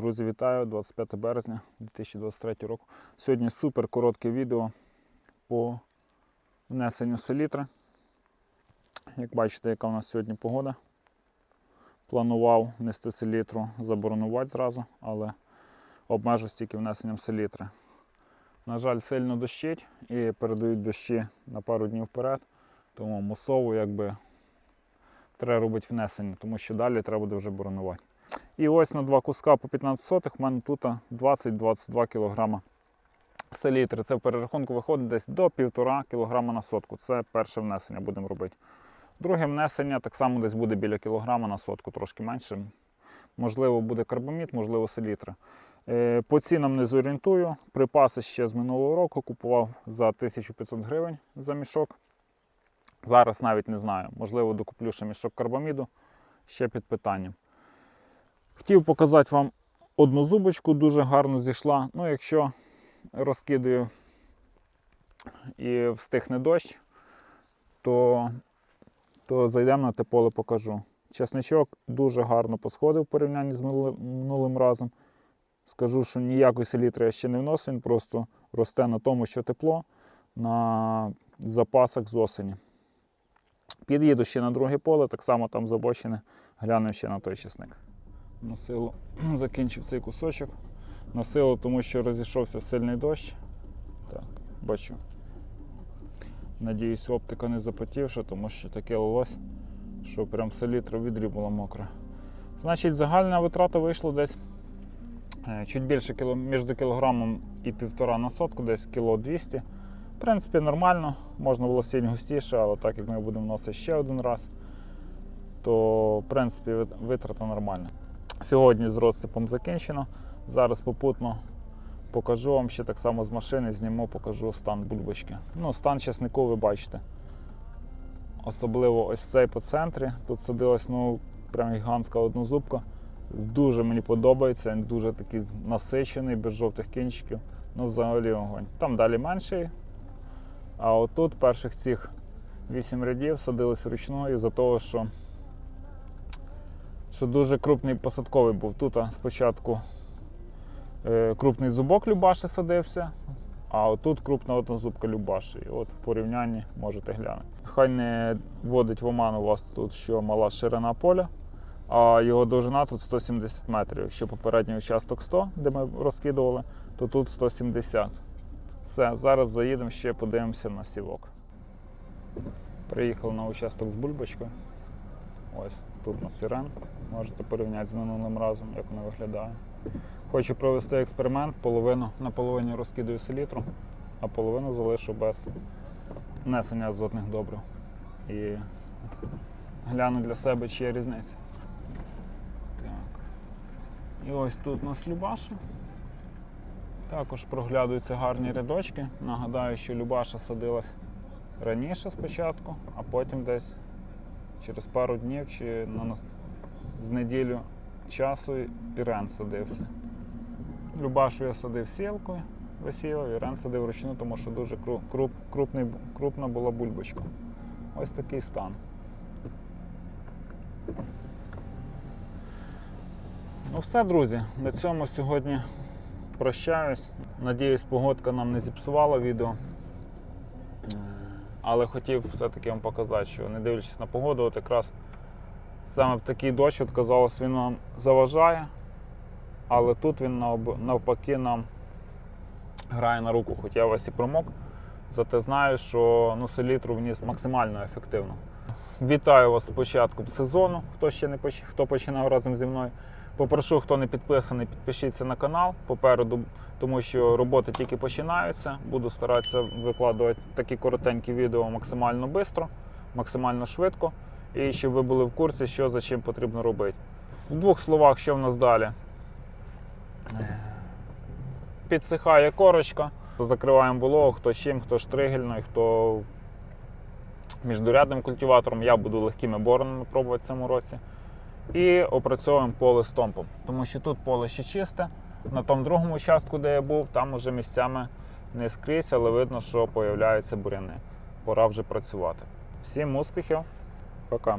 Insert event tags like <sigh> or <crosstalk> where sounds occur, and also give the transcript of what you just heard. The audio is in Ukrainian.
Друзі, вітаю! 25 березня 2023 року. Сьогодні супер коротке відео по внесенню селітри. Як бачите, яка у нас сьогодні погода. Планував внести селітру, заборонувати зразу, але обмежусь тільки внесенням селітри. На жаль, сильно дощить і передають дощі на пару днів вперед, тому мусово якби треба робити внесення, тому що далі треба буде вже боронувати. І ось на два куска по 15 сотих в мене тут 20-22 кг селітри. Це в перерахунку виходить десь до 1,5 кг на сотку. Це перше внесення будемо робити. Друге внесення так само десь буде біля кілограма на сотку, трошки менше. Можливо, буде карбамід, можливо, селітра. Е, По цінам не зорієнтую. Припаси ще з минулого року купував за 1500 гривень за мішок. Зараз навіть не знаю. Можливо, докуплю ще мішок карбаміду, ще під питанням. Хотів показати вам одну зубочку, дуже гарно зійшла. Ну, якщо розкидаю і встигне дощ, то, то зайдемо на те поле, покажу. Чесничок дуже гарно посходив в порівнянні з минулим, разом. Скажу, що ніякої селітри я ще не вносив, він просто росте на тому, що тепло, на запасах з осені. Під'їду ще на друге поле, так само там забочене, глянемо ще на той чесник. На силу <clears throat> закінчив цей кусочок. На силу, тому що розійшовся сильний дощ. Так, бачу. Надіюсь, оптика не запотівша, тому що таке лилось, що прям селітра відрі була мокра. Значить, загальна витрата вийшла десь е, чуть більше між кілограмом і півтора на сотку, десь кіло 200. В принципі, нормально, можна було сінь густіше, але так як ми будемо вносити ще один раз, то в принципі витрата нормальна. Сьогодні з розсипом закінчено. Зараз попутно покажу вам ще так само з машини, зніму, покажу стан бульбочки. Ну, стан часнику ви бачите. Особливо ось цей по центрі. Тут садилась ну, прям гігантська однозубка. Дуже мені подобається, він дуже такий насичений, без жовтих кінчиків. Ну, взагалі огонь. Там далі менший. А отут перших цих 8 рядів садились вручну із-за того, що що дуже крупний посадковий був. Тут спочатку е, крупний зубок Любаші садився, а отут крупна однозубка Любаші. І от в порівнянні можете глянути. Хай не вводить в оману у вас тут, що мала ширина поля, а його довжина тут 170 метрів. Якщо попередній участок 100, де ми розкидували, то тут 170. Все, зараз заїдемо ще подивимося на сівок. Приїхали на участок з бульбочкою. Тут на сирен. Можете порівняти з минулим разом, як воно виглядає. Хочу провести експеримент, половину на половині розкидаю селітру, а половину залишу без внесення азотних добрив. І гляну для себе, чи є різниця. Так. І ось тут у нас Любаша. Також проглядуються гарні рядочки. Нагадаю, що Любаша садилась раніше спочатку, а потім десь через пару днів чи на, з неділю часу Ірен садився. Любашу я садив сілкою, висівав, Ірен садив вручну, тому що дуже кру- круп, крупний, крупна була бульбочка. Ось такий стан. Ну все, друзі, на цьому сьогодні прощаюсь. Надіюсь, погодка нам не зіпсувала відео. Але хотів все-таки вам показати, що не дивлячись на погоду, от якраз саме в такий дощ, от казалось, він нам заважає, але тут він навпаки нам грає на руку, хоч я весь і промок, зате знаю, що ну, селітру вніс максимально ефективно. Вітаю вас з початком сезону, хто ще не поч... хто починав разом зі мною. Попрошу, хто не підписаний, підпишіться на канал попереду, тому що роботи тільки починаються. Буду старатися викладувати такі коротенькі відео максимально швидко, максимально швидко, і щоб ви були в курсі, що за чим потрібно робити. В двох словах, що в нас далі. Підсихає корочка, закриваємо вологу, хто чим, хто штригельною, хто міждурядним культиватором. Я буду легкими боронами пробувати в цьому році і опрацьовуємо поле стомпом. Тому що тут поле ще чисте. На тому другому участку, де я був, там уже місцями не скрізь, але видно, що появляються буряни. Пора вже працювати. Всім успіхів, пока.